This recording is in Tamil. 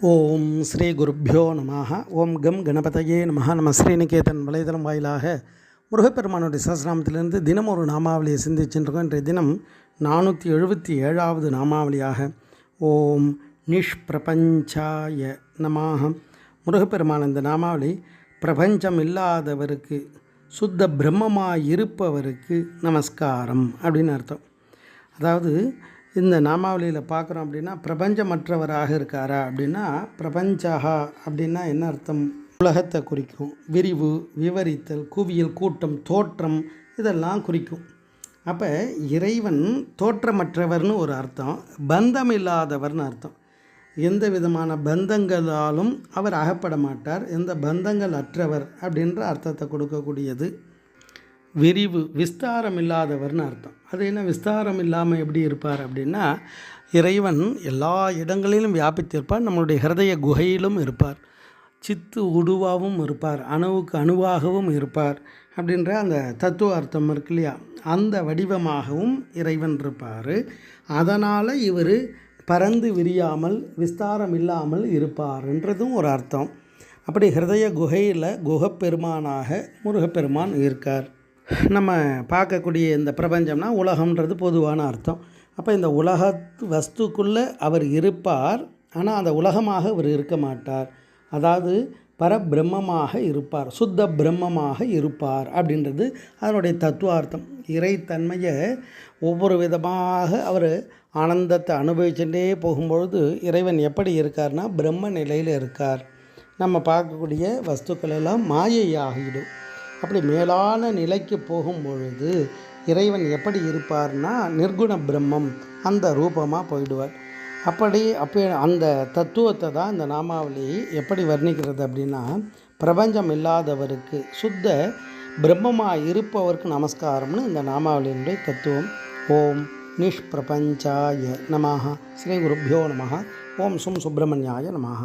ஓம் ஸ்ரீ குருப்பியோ நமாக ஓம் கம் கணபதையே நமः நம்ம ஸ்ரீநிகேதன் வலைதளம் வாயிலாக முருகப்பெருமானுடைய சஹஸ்ரநாமத்திலிருந்து தினம் ஒரு நாமாவளியை சிந்திச்சுருக்கோம். இன்றைய தினம் நானூற்றி எழுபத்தி ஏழாவது நாமாவளியாக ஓம் நிஷ்பிரபஞ்சாய நமாக முருகப்பெருமான் இந்த நாமாவளி பிரபஞ்சம் இல்லாதவருக்கு சுத்த பிரம்மமாக இருப்பவருக்கு நமஸ்காரம் அப்படின்னு அர்த்தம். அதாவது இந்த நாமாவளியில் பார்க்குறோம் அப்படின்னா பிரபஞ்சமற்றவராக இருக்காரா அப்படின்னா பிரபஞ்சகா அப்படின்னா என்ன அர்த்தம்? உலகத்தை குறிக்கும். விரிவு விவரித்தல் குவியல் கூட்டம் தோற்றம் இதெல்லாம் குறிக்கும். அப்போ இறைவன் தோற்றமற்றவர்னு ஒரு அர்த்தம் பந்தம் இல்லாதவர்னு அர்த்தம். எந்த விதமான பந்தங்களாலும் அவர் அகப்பட மாட்டார். எந்த பந்தங்கள் அற்றவர் அப்படின்ற அர்த்தத்தை கொடுக்கக்கூடியது. விரிவு விஸ்தாரம் இல்லாதவர்னு அர்த்தம். அது என்ன விஸ்தாரம் இல்லாமல் எப்படி இருப்பார் அப்படின்னா இறைவன் எல்லா இடங்களிலும் வியாபித்திருப்பார். நம்மளுடைய ஹிருதய குகையிலும் இருப்பார். சித்து உடுவாகவும் இருப்பார். அணுவுக்கு அணுவாகவும் இருப்பார் அப்படின்ற அந்த தத்துவ அர்த்தம் இருக்கு இல்லையா? அந்த வடிவமாகவும் இறைவன் இருப்பார். அதனால் இவர் பறந்து விரியாமல் விஸ்தாரம் இல்லாமல் இருப்பார்ன்றதும் ஒரு அர்த்தம். அப்படி ஹிருதய குகையில் குகப்பெருமானாக முருகப்பெருமான் இருக்கார். நம்ம பார்க்கக்கூடிய இந்த பிரபஞ்சம்னா உலகம்ன்றது பொதுவான அர்த்தம். அப்போ இந்த உலக வஸ்துக்குள்ளே அவர் இருப்பார் ஆனால் அந்த உலகமாக அவர் இருக்க மாட்டார். அதாவது பரபிரம்மமாக இருப்பார் சுத்த பிரம்மமாக இருப்பார் அப்படின்றது அதனுடைய தத்துவார்த்தம். இறைத்தன்மையை ஒவ்வொரு விதமாக அவர் ஆனந்தத்தை அனுபவிச்சுட்டே போகும்பொழுது இறைவன் எப்படி இருக்கார்னா பிரம்ம நிலையில் இருக்கார். நம்ம பார்க்கக்கூடிய வஸ்துக்கள் எல்லாம் மாயையாகிடும் அப்படி மேலான நிலைக்கு போகும் பொழுது இறைவன் எப்படி இருப்பார்னா நிர்குண பிரம்மம் அந்த ரூபமாக போயிடுவார். அப்படி அப்போ அந்த தத்துவத்தை தான் இந்த நாமாவளி எப்படி வர்ணிக்கிறது அப்படின்னா பிரபஞ்சம் இல்லாதவருக்கு சுத்த பிரம்மமாக இருப்பவருக்கு நமஸ்காரம்னு இந்த நாமாவளியினுடைய தத்துவம். ஓம் நிஷ்பிரபஞ்சாய நமாக ஸ்ரீ குருப்பியோ நமः ஓம் சும் சுப்பிரமணியாய நமः